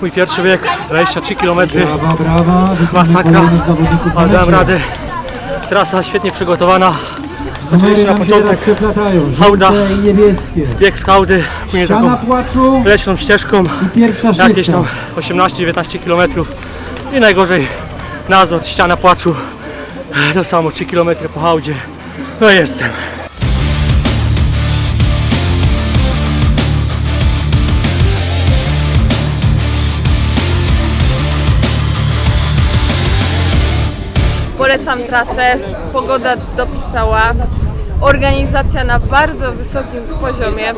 Mój pierwszy bieg, 23 km, Brawa, brawa. Masakra, ale dałem radę. Trasa świetnie przygotowana, oczywiście na początek. hałda. Żółte i niebieskie. bieg z hałdy, później taką leśną ścieżką, jakieś tam 18-19 km i najgorzej nazot, ściana płaczu, to samo 3 km po hałdzie, no jestem. Polecam trasę, pogoda dopisała, organizacja na bardzo wysokim poziomie.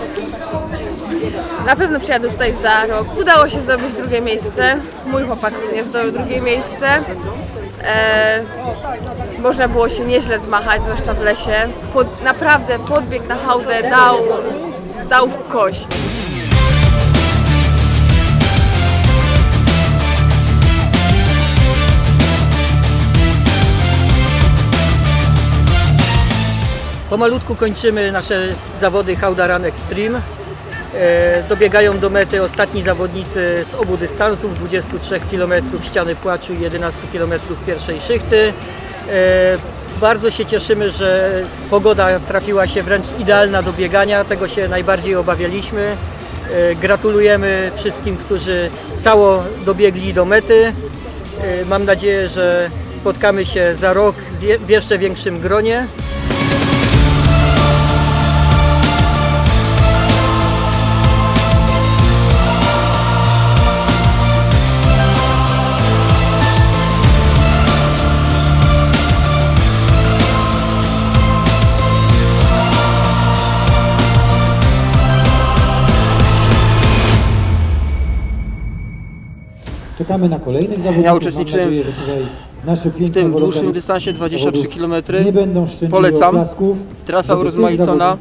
Na pewno przyjadę tutaj za rok. Udało się zdobyć drugie miejsce. Mój chłopak również zdobył drugie miejsce. E, można było się nieźle zmachać, zwłaszcza w lesie. Pod, naprawdę podbieg na hałdę dał, dał w kość. Pomalutku kończymy nasze zawody Hauda Run Extreme. E, dobiegają do mety ostatni zawodnicy z obu dystansów, 23 km ściany płaczu i 11 km pierwszej szychty. E, bardzo się cieszymy, że pogoda trafiła się wręcz idealna do biegania, tego się najbardziej obawialiśmy. E, gratulujemy wszystkim, którzy cało dobiegli do mety. Mam nadzieję, że spotkamy się za rok w jeszcze większym gronie. Czekamy na kolejnych zawodników. Ja uczestniczyłem Mam nadzieję, że tutaj nasze W tym dłuższym dystansie 23 km nie będą Polecam. Trasa urozmaicona,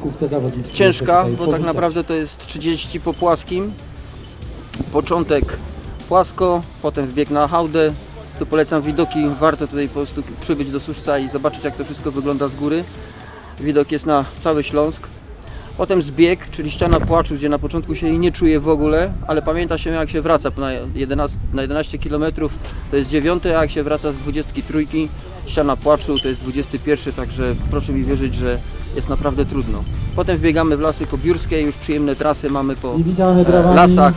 ciężka, bo tak naprawdę to jest 30 po płaskim. Początek płasko, potem wbieg na hałdę. Tu polecam widoki, warto tutaj po prostu przybyć do Suszca i zobaczyć jak to wszystko wygląda z góry. Widok jest na cały Śląsk. Potem zbieg, czyli ściana płaczu, gdzie na początku się jej nie czuje w ogóle, ale pamięta się jak się wraca na 11, na 11 km to jest 9, a jak się wraca z 23 ściana płaczu to jest 21, także proszę mi wierzyć, że jest naprawdę trudno. Potem wbiegamy w lasy kobiórskie, już przyjemne trasy mamy po e, lasach,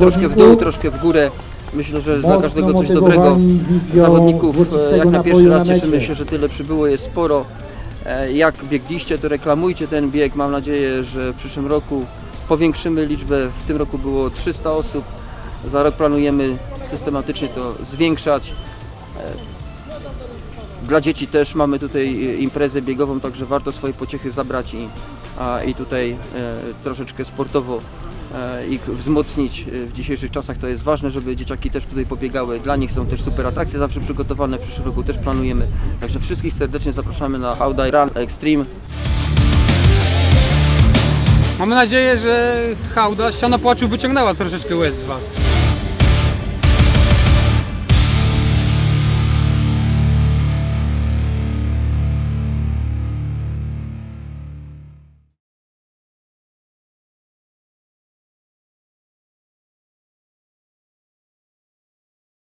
troszkę w dół, troszkę w górę. Myślę, że dla każdego coś dobrego. Zawodników, e, jak na pierwszy raz cieszymy się, że tyle przybyło, jest sporo. E, Jak biegliście, to reklamujcie ten bieg. Mam nadzieję, że w przyszłym roku powiększymy liczbę. W tym roku było 300 osób. Za rok planujemy systematycznie to zwiększać. E, Dla dzieci też mamy tutaj imprezę biegową, także warto swoje pociechy zabrać i, i tutaj e, troszeczkę sportowo e, ich wzmocnić e, w dzisiejszych czasach. To jest ważne, żeby dzieciaki też tutaj pobiegały. Dla nich są też super atrakcje zawsze przygotowane. W przyszłym roku też planujemy. Także wszystkich serdecznie zapraszamy na How Die Run Extreme. Mamy nadzieję, że hałda ściana płaczu wyciągnęła troszeczkę łez z Was.